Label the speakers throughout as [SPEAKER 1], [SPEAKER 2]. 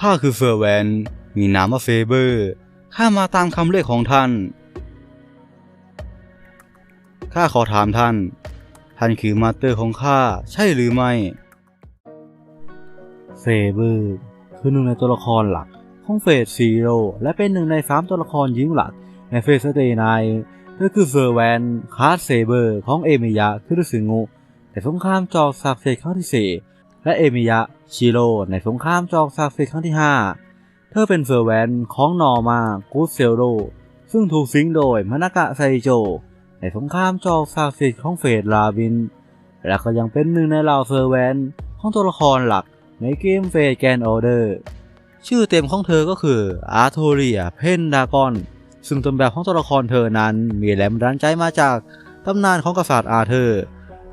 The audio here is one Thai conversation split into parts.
[SPEAKER 1] ข้าคือเฟอร์แวน มีนามว่าเฟเบอร์ข้ามาตามคำเรียกของท่าน ข้าขอถามท่าน ท่านคือมาสเตอร์ของข้าใช่หรือไม่ เฟเบอร์คือหนึ่งในตัวละครหลักของเฟสซีโร่และเป็นหนึ่งในสามตัวละครหญิงหลักในเฟสเตย์ไนเธอคือเฟอร์แวนคาร์ดเซเบอร์ของเอมิยะคือฤสึงุในสงครามจอกศักดิ์สิทธิ์ครั้งที่สี่และเอมิยะ ชิโร่ในสงครามจอกศักดิ์สิทธิ์ครั้งที่ห้าเธอเป็นเฟอร์แวนของนอมากูสเซโรซึ่งถูกสิงโดยมานากะไซโจ ในสงครามจอกศักดิ์สิทธิ์ของเฟสลาวิน และก็ยังเป็นหนึ่งในเหล่าเฟอร์แวนของตัวละครหลักในเกมเฟสแกนออเดอร์ ชื่อเต็มของเธอก็คืออาร์โทเรียเพนดากอน ซึ่งต้นแบบของตัวละครเธอนั้นมีแรงบันดาลใจมาจากตำนานของกษัตริย์อาเธอร์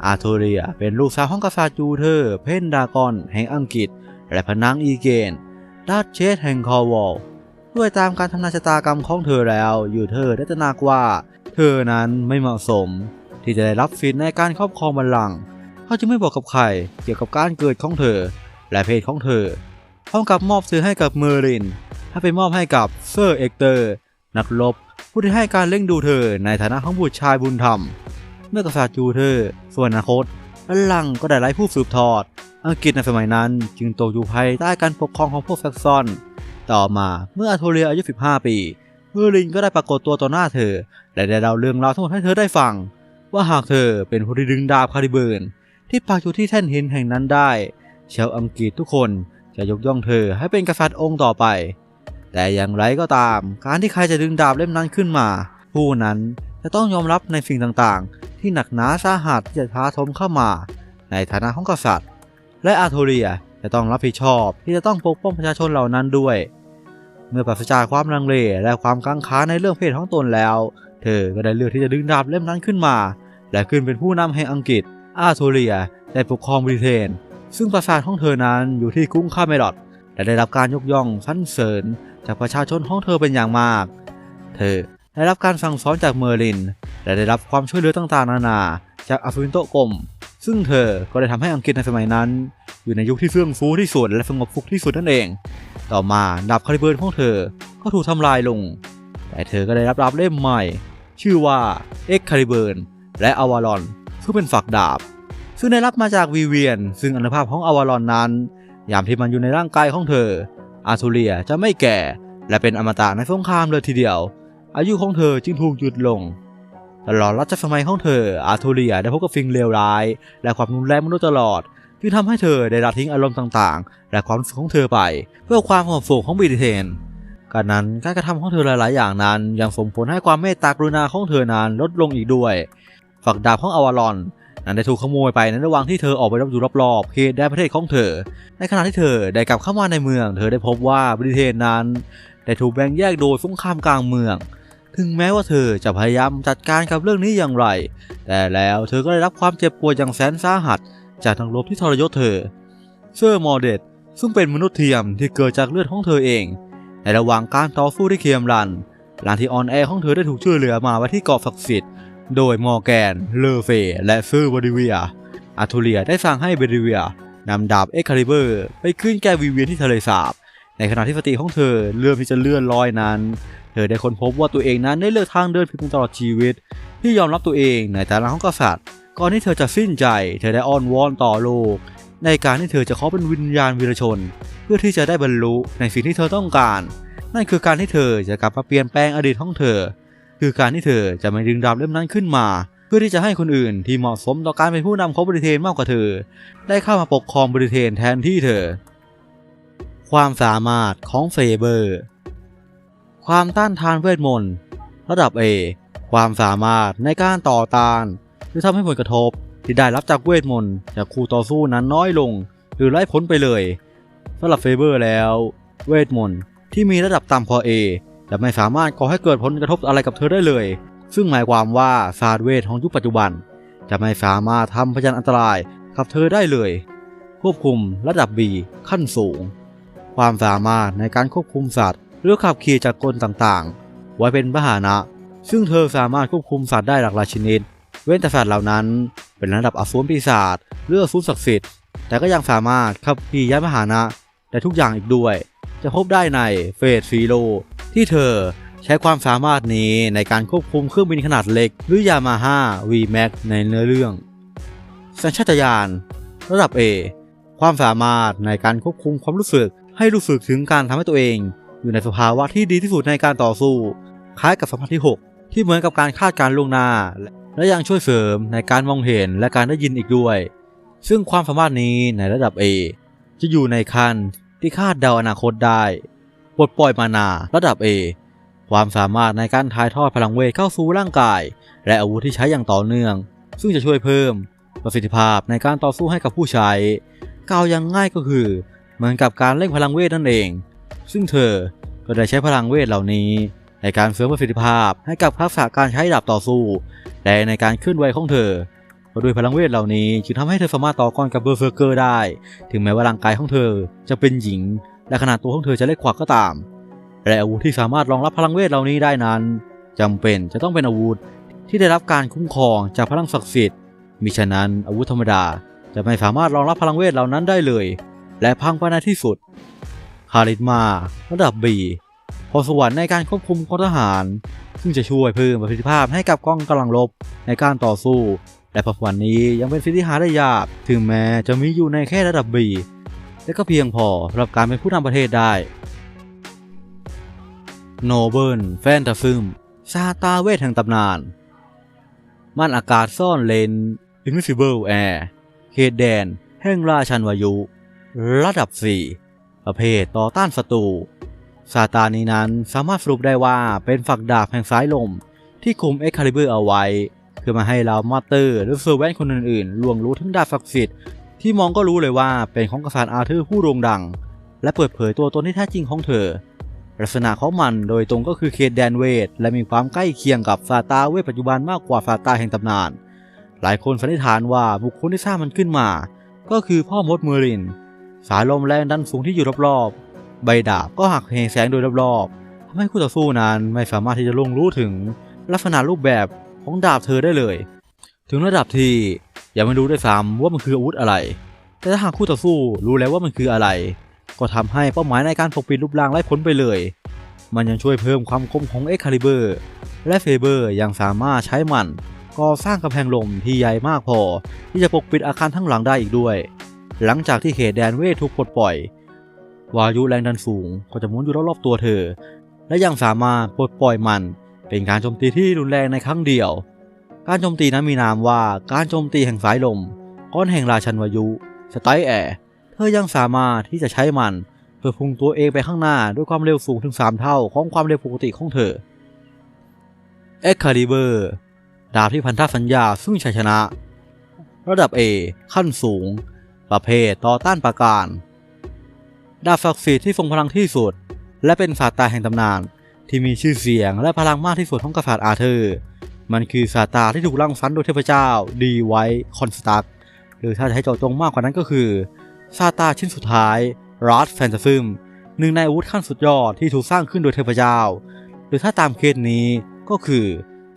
[SPEAKER 1] อาร์โทเรียเป็นลูกสาวของกษัตริย์จูเธอร์เพนดากอนแห่งอังกฤษ และพนางอีเกนดัชเชสแห่งคอร์วอลด้วยตามการทำนายชะตากรรมของเธอแล้วอยู่เธอได้ตระหนักว่า เธอนั้นไม่เหมาะสม ที่จะได้รับสิทธิ์ในการครอบครองบัลลังก์เขาจึงไม่บอกกับใครเกี่ยวกับการเกิดของเธอ และเพศของเธอพร้อมกับมอบซื้อให้กับเมอร์ลินให้ไปมอบให้กับเซอร์เอ็กเตอร์ นักรบผู้ที่ให้การเล่งดูเธอในฐานะของบุตรชายบุญธรรม เมื่อกษัตริย์จูเธอร์ส่วนอนาคตบัลลังก็ได้ไร้ผู้สืบทอด อังกฤษในสมัยนั้นจึงตกอยู่ภายใต้การปกครองของพวกแซกซอน ต่อมาเมื่ออาโทเรียอายุ 15 ปีเมอร์ลินก็ได้ปรากฏตัวต่อหน้าเธอ และได้เล่าเรื่องราวทั้งหมดให้เธอได้ฟัง ว่าหากเธอเป็นผู้ที่ดึงดาบคาริเบิร์นที่ปักอยู่ที่แท่นหินแห่งนั้นได้ ชาวอังกฤษทุกคนจะยกย่องเธอให้เป็นกษัตริย์องค์ต่อไป แต่อย่างไรก็ตาม การที่ใครจะดึงดาบเล่มนั้นขึ้นมา ผู้นั้น จะต้องยอมรับในสิ่งต่างๆ ที่หนักหนาสาหัสที่จะท้าทมเข้ามา ในฐานะของกษัตริย์ และอาโทเรียจะต้องรับผิดชอบที่จะต้องปกป้องประชาชนเหล่านั้นด้วย เมื่อปราศจากความลังเลและความกังขาในเรื่องเพศของตนแล้ว เธอก็ได้เลือกที่จะดึงดาบเล่มนั้นขึ้นมา และขึ้นเป็นผู้นำแห่งอังกฤษ อาโทเรียได้ปกครองบริเทนซึ่งปราสาทของเธอนั้นอยู่ที่กรุงคาเมรอดและได้รับการยกย่องสรรเสริญจากประชาชนของเธอเป็นอย่างมาก เธอ ได้รับการสั่งสอนจากเมอร์ลิน และได้รับความช่วยเหลือต่างๆ นานาจากอาฟินโตกลม ซึ่งเธอก็ได้ทำให้อังกฤษในสมัยนั้น อยู่ในยุคที่เฟื่องฟูที่สุดและสงบสุขที่สุดนั่นเอง ต่อมาดาบคาริเบิร์นของเธอก็ถูกทำลายลง แต่เธอก็ได้รับดาบเล่มใหม่ ชื่อว่าเอ็กคาริเบิร์นและอวารอนซึ่งเป็นฝักดาบ ซึ่งได้รับมาจากวีเวียน ซึ่งอนุภาพของอวารอนนั้น ยามที่มันอยู่ในร่างกายของเธอ อาทูเรียจะไม่แก่ และเป็นอมตะในสงครามเลยทีเดียว อายุของเธอจึงถูกหยุดลง ตลอดรัชสมัยของเธอ อาทูเรียได้พบกับสิ่งเลวร้าย และความรุนแรงมาโดยตลอดจึงทำให้เธอได้ละทิ้งอารมณ์ต่างๆ และความรู้สึกของเธอไป เพื่อความสงบสุขของบริเทนการนั้นการกระทำของเธอหลายๆ อย่างนั้น ยังส่งผลให้ความเมตตากรุณาของเธอนั้นลดลงอีกด้วย ฝักดาบของอวารอนนั้นได้ถูกขโมยไปในระหว่างที่เธอออกไปรับอยู่รอบๆเขตแดนประเทศของเธอ ในขณะที่เธอได้กลับเข้ามาในเมือง เธอได้พบว่าบริเทนนั้น ได้ถูกแบ่งแยกโดยสงครามกลางเมือง ถึงแม้ว่าเธอจะพยายามจัดการกับเรื่องนี้อย่างไร แต่แล้วเธอก็ได้รับความเจ็บปวดอย่างแสนสาหัส จากนักรบที่ทรยศเธอ เซอร์มอร์เดตซึ่งเป็นมนุษย์เทียมที่เกิดจากเลือดของเธอเอง ในระหว่างการต่อสู้ที่เคียมรัน หลังที่ออนแอร์ของเธอได้ถูกช่วยเหลือมาไว้ที่เกาะศักดิ์สิทธิ์ โดยมอร์แกน เลอเฟ และเซอร์บริเวียอาทูเลียได้สั่งให้เบริเวียนำดาบเอ็กคาลิเบอร์ ไปขึ้นแก้วีเวียนที่ทะเลสาบ ในขณะที่สติของเธอเริ่มที่จะเลื่อนลอยนั้น เธอได้ค้นพบว่าตัวเองนั้นได้เลือกทางเดินผิดตลอดชีวิต ที่ยอมรับตัวเองในฐานะของกษัตริย์ ก่อนที่เธอจะสิ้นใจ เธอได้อ้อนวอนต่อโลก ในการที่เธอจะขอเป็นวิญญาณวีรชน เพื่อที่จะได้บรรลุในสิ่งที่เธอต้องการ นั่นคือการที่เธอจะกลับมาเปลี่ยนแปลงอดีตของเธอ คือการที่เธอจะไม่ดึงดาบเล่มนั้นขึ้นมาเพื่อที่จะให้คนอื่นที่เหมาะสมต่อการเป็นผู้นำของบริเทนมากกว่าเธอ ได้เข้ามาปกครองบริเทนแทนที่เธอ ความสามารถของเฟเบอร์ ความต้านทานเวทมนต์ระดับ A ความสามารถในการต่อต้าน หรือทำให้ผลกระทบที่ได้รับจากเวทมนต์จากคู่ต่อสู้นั้นน้อยลง หรือไร้ผลไปเลยสำหรับเฟเบอร์แล้ว เวทมนต์ที่มีระดับต่ำพอ A จะไม่สามารถก่อให้เกิดผลกระทบอะไรกับเธอได้เลย ซึ่งหมายความว่าศาสตร์เวทของยุคปัจจุบัน จะไม่สามารถทำพยานอันตรายกับเธอได้เลย ควบคุมระดับ B ขั้นสูง ความสามารถในการควบคุมสัตว์หรือขับขี่จากกลต่างๆ ไว้เป็นพาหนะ ซึ่งเธอสามารถควบคุมสัตว์ได้หลากหลายชนิด เว้นแต่สัตว์เหล่านั้น เป็นระดับอสูรปีศาจหรืออสูรศักดิ์สิทธิ์แต่ก็ยังสามารถขับขี่ยานพาหนะได้ทุกอย่างอีกด้วย จะพบได้ในเฟสซีโรที่เธอใช้ความสามารถนี้ในการควบคุมเครื่องบินขนาดเล็ก หรือยามาฮ่า VMAX ในเนื้อเรื่อง สัญชาตญาณระดับ A ความสามารถในการควบคุมความรู้สึก ให้รู้สึกถึงการทำให้ตัวเอง อยู่ในสภาวะที่ดีที่สุดในการต่อสู้ คล้ายกับสัมผัสที่ 6 ที่เหมือนกับการคาดการล่วงหน้า และยังช่วยเสริมในการมองเห็นและการได้ยินอีกด้วย ซึ่งความสามารถนี้ในระดับ A จะอยู่ในขั้นที่คาดเดาอนาคตได้ปลดปล่อยมานาระดับ A ความสามารถในการถ่ายทอดพลังเวทเข้าสู่ร่างกาย และอาวุธที่ใช้อย่างต่อเนื่อง ซึ่งจะช่วยเพิ่มประสิทธิภาพในการต่อสู้ให้กับผู้ใช้กล่าวอย่างง่ายก็คือ เหมือนกับการเล่นพลังเวทนั่นเอง ซึ่งเธอก็ได้ใช้พลังเวทเหล่านี้ ในการเสริมประสิทธิภาพให้กับทักษะการใช้ดาบต่อสู้ และในการเคลื่อนไหวของเธอเพราะด้วยพลังเวทเหล่านี้จึงทำให้เธอสามารถต่อกรกับเบอร์เซอร์เกอร์ได้ ถึงแม้ว่าร่างกายของเธอจะเป็นหญิง และขนาดตัวของเธอจะเล็กกว่าก็ตาม และอาวุธที่สามารถรองรับพลังเวทเหล่านี้ได้นั้นจำเป็นจะต้องเป็นอาวุธที่ได้รับการคุ้มครองจากพลังศักดิ์สิทธิ์มิฉะนั้นอาวุธธรรมดาจะไม่สามารถรองรับพลังเวทเหล่านั้นได้เลย และพังไปในที่สุด คาริสมา ระดับ B พอสวรรค์ในการควบคุมกองทหาร ซึ่งจะช่วยเพิ่มประสิทธิภาพให้กับกองกำลังรบในการต่อสู้ และพอสวรรค์นี้ยังเป็นสิ่งที่หาได้ยาก ถึงแม้จะมีอยู่ในแค่ระดับ B และก็เพียงพอสำหรับการเป็นผู้นำประเทศได้โนเบิลแฟนตาซึมซาตาเวทแห่งตำนาน ม่านอากาศซ่อนเลน Invisible Air เขตแดน แห่งราชันวายุ ระดับ 4 ประเภทต่อต้านศัตรูซาตานี้นั้นสามารถสรุปได้ว่าเป็นฝักดาบแห่งสายลม ที่คุมเอ็กคาลิเบอร์เอาไว้ เพื่อมาให้เรามาสเตอร์หรือเซอร์แวนคนอื่นๆล่วงรู้ถึงดาบศักดิ์สิทธิ์ที่มองก็รู้เลยว่าเป็นของกษัตริย์อาร์เธอร์ผู้โด่งดัง และเปิดเผยตัวตนที่แท้จริงของเธอ ลักษณะของมันโดยตรงก็คือเขตแดนเวท และมีความใกล้เคียงกับซาตาเวทปัจจุบันมากกว่าซาตาแห่งตำนาน หลายคนสันนิษฐานว่าบุคคลที่สร้างมันขึ้นมา ก็คือพ่อมดเมอริน สายลมแรงดันสูงที่อยู่รอบๆ ใบดาบก็หักเหแสงโดยรอบๆทำให้คู่ต่อสู้นั้นไม่สามารถที่จะล่วงรู้ถึงลักษณะรูปแบบของดาบเธอได้เลย ถึงระดับที่ยังไม่รู้ด้วยซ้ำว่ามันคืออาวุธอะไร แต่ถ้าหากคู่ต่อสู้รู้แล้วว่ามันคืออะไร ก็ทำให้เป้าหมายในการปกปิดรูปร่างไร้ผลไปเลย มันยังช่วยเพิ่มความคมของเอ็กคาลิเบอร์และเฟเบอร์ยังสามารถใช้มันก่อสร้างกำแพงลมที่ใหญ่มากพอ ที่จะปกปิดอาคารทั้งหลังได้อีกด้วย หลังจากที่เขตแดนเวทถูกปลดปล่อย วายุแรงดันสูงก็จะหมุนอยู่รอบๆตัวเธอ และยังสามารถปลดปล่อยมัน เป็นการโจมตีที่รุนแรงในครั้งเดียว การโจมตีนั้นมีนามว่าการโจมตีแห่งสายลมก้อนแห่งราชันวายุสไตแอร์เธอยังสามารถที่จะใช้มันเพื่อพุ่งตัวเองไปข้างหน้าด้วยความเร็วสูงถึง 3 เท่าของความเร็วปกติของเธอเอ็กคาลิเบอร์ดาบที่พันธสัญญาซึ่งชัยชนะ ระดับ A ขั้นสูง ประเภทต่อต้านประการดาบศักดิ์สิทธิ์ที่ทรงพลังที่สุด และเป็นศาสตราแห่งตำนาน ที่มีชื่อเสียงและพลังมากที่สุดของกษัตริย์อาเธอร์ มันคือศาสตราที่ถูกรังสรรค์โดยเทพเจ้าดีไวคอนสตักหรือถ้าจะให้เจาะจงมากกว่านั้นก็คือซาตาชิ้นสุดท้ายรัสแฟนตาซึมหนึ่งในอาวุธขั้นสุดยอดที่ถูกสร้างขึ้นโดยเทพเจ้า หรือถ้าตามเคสนี้ก็คือ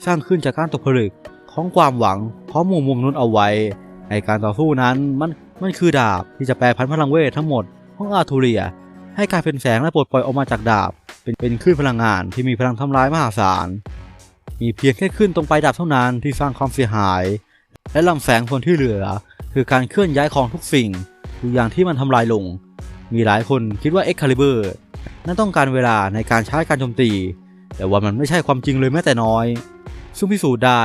[SPEAKER 1] สร้างขึ้นจากการตกผลึกของความหวังของหมู่มุมนุษย์เอาไว้ ในการต่อสู้นั้นมัน มันคือดาบที่จะแปลพันพลังเวททั้งหมดของอาทูเรีย ให้กลายเป็นแสงและปลดปล่อยออกมาจากดาบ เป็นเป็นคลื่นพลังงานที่มีพลังทำลายมหาศาล มีเพียงแค่ขึ้นตรงปลายดาบเท่านั้นที่สร้างความเสียหาย และลำแสงส่วนที่เหลือ คือการเคลื่อนย้ายของทุกสิ่งทุกอย่างที่มันทำลายลง มีหลายคนคิดว่า Excalibur นั้นต้องการเวลาในการใช้การโจมตี แต่ว่ามันไม่ใช่ความจริงเลยแม้แต่น้อย ซึ่งพิสูจน์ได้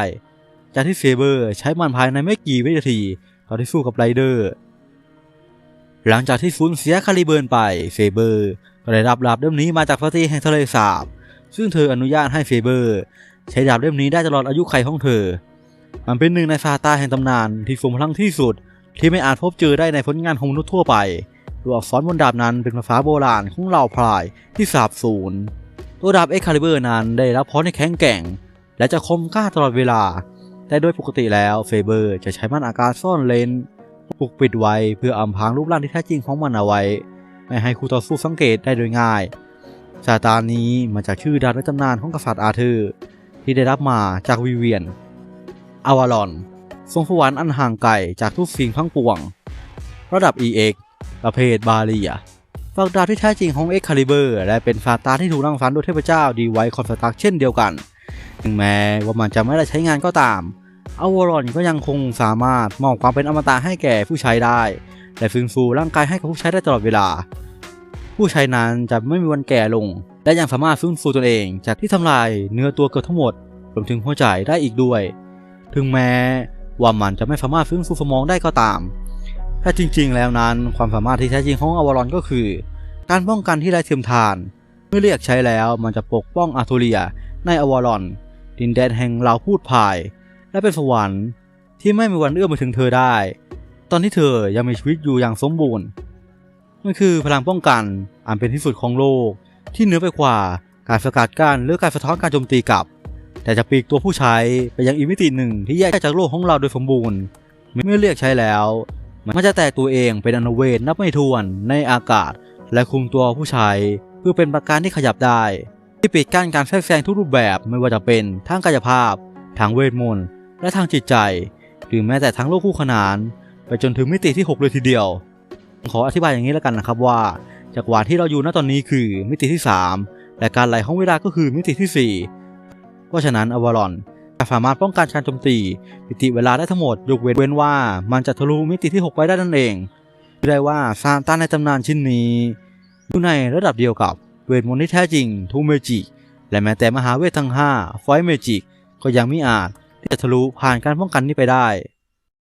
[SPEAKER 1] จากที่เซเบอร์ใช้มันภายในไม่กี่วินาที อนที่สู้กับไรเดอร์ หลังจากที่สูญเสียคาลิเบิร์นไปเซเบอร์ก็ได้รับดาบเล่มนี้มาจากพระตีแห่งทะเลสาบ ซึ่งเธออนุญาตให้เซเบอร์ ใช้ดาบเล่มนี้ได้ตลอดอายุไขของเธอ มันเป็นหนึ่งในซาตาแห่งตำนานที่ทรงพลังที่สุดที่ไม่อาจพบเจอได้ในผลงานของมนุษย์ทั่วไปตัวอักษรบนดาบนั้นเป็นภาษาโบราณของเหล่าพรายที่สาบสูญตัวดาบเอ็กคาลิเบอร์นั้นได้รับพรให้แข็งแกร่ง และจะคมกล้าตลอดเวลา แต่โดยปกติแล้วเฟเบอร์จะใช้ม่านอากาศซ่อนเลนปกปิดไว้เพื่ออำพรางรูปร่างที่แท้จริงของมันเอาไว้ ไม่ให้คู่ต่อสู้สังเกตได้โดยง่ายซาตานนี้มาจากชื่อดาบในตำนานของกษัตริย์อาเธอร์ ที่ได้รับมาจากวิเวียน อาวาลอน ทรงสวรรค์อันห่างไกลจากทุกสิ่งทั้งปวง ระดับ EX ประเภทบาเลียฝักดาบที่แท้จริงของเอ็กคาลิเบอร์และเป็นซาตานที่ถูกรังสรรค์โดยเทพเจ้าดีไวคอนสตักเช่นเดียวกัน ถึงแม้ว่ามันจะไม่ได้ใช้งานก็ตาม อวารอนก็ยังคงสามารถมอบความเป็นอมตะให้แก่ผู้ใช้ได้ และฟื้นฟูร่างกายให้กับผู้ใช้ได้ตลอดเวลา ผู้ใช้นั้นจะไม่มีวันแก่ลง และยังสามารถฟื้นฟูตนเอง จากที่ทำลายเนื้อตัวเกือบทั้งหมดรวมถึงหัวใจได้อีกด้วย ถึงแม้ว่ามันจะไม่สามารถฟื้นฟูสมองได้ก็ตาม แต่จริงๆ แล้วนั้นความสามารถที่แท้จริงของอวารอนก็คือ การป้องกันที่ไร้เทียมทาน เมื่อเรียกใช้แล้วมันจะปกป้องอาร์โทเรียในอวารอน ดินแดนแห่งเราพูดพาย และเป็นสวรรค์ที่ไม่มีวันเอื้อมไปถึงเธอได้ ตอนที่เธอยังมีชีวิตอยู่อย่างสมบูรณ์มันคือพลังป้องกันอันเป็นที่สุดของโลก ที่เหนือไปกว่าการสกัดกั้นหรือการสะท้อนการโจมตีกลับ แต่จะปีกตัวผู้ใช้ไปยังอีกมิติหนึ่งที่แยกจากโลกของเราโดยสมบูรณ์เมื่อเรียกใช้แล้ว มันจะแตกตัวเองเป็นอนุเวทนับไม่ถ้วนในอากาศ และคุมตัวผู้ใช้เพื่อเป็นประการที่ขยับได้ ที่ปิดกั้นการแทรกแซงทุกรูปแบบไม่ว่าจะเป็นทางกายภาพ ทางเวทมนต์ และทางจิตใจ หรือแม้แต่ทั้งโลกคู่ขนาน ไปจนถึงมิติที่ 6 เลยทีเดียว ขออธิบายอย่างนี้แล้วกันนะครับว่า จักรวาลที่เราอยู่ณตอนนี้คือมิติที่ 3 และการไหลของเวลาก็คือมิติที่ 4 เพราะฉะนั้นอวารอนจะสามารถป้องกันการโจมตี มิติเวลาได้ทั้งหมดยกเว้นว่า มันจะทะลุมิติที่ 6 ไปได้นั่นเองได้ว่าซานต้าในตำนานชิ้นนี้อยู่ในระดับเดียวกับเวทมนต์ที่แท้จริงทูเมจิ และแม้แต่มหาเวททั้ง 5 ไฟเมจิกก็ยังไม่อาจ ที่จะทะลุผ่านการป้องกันนี้ไปได้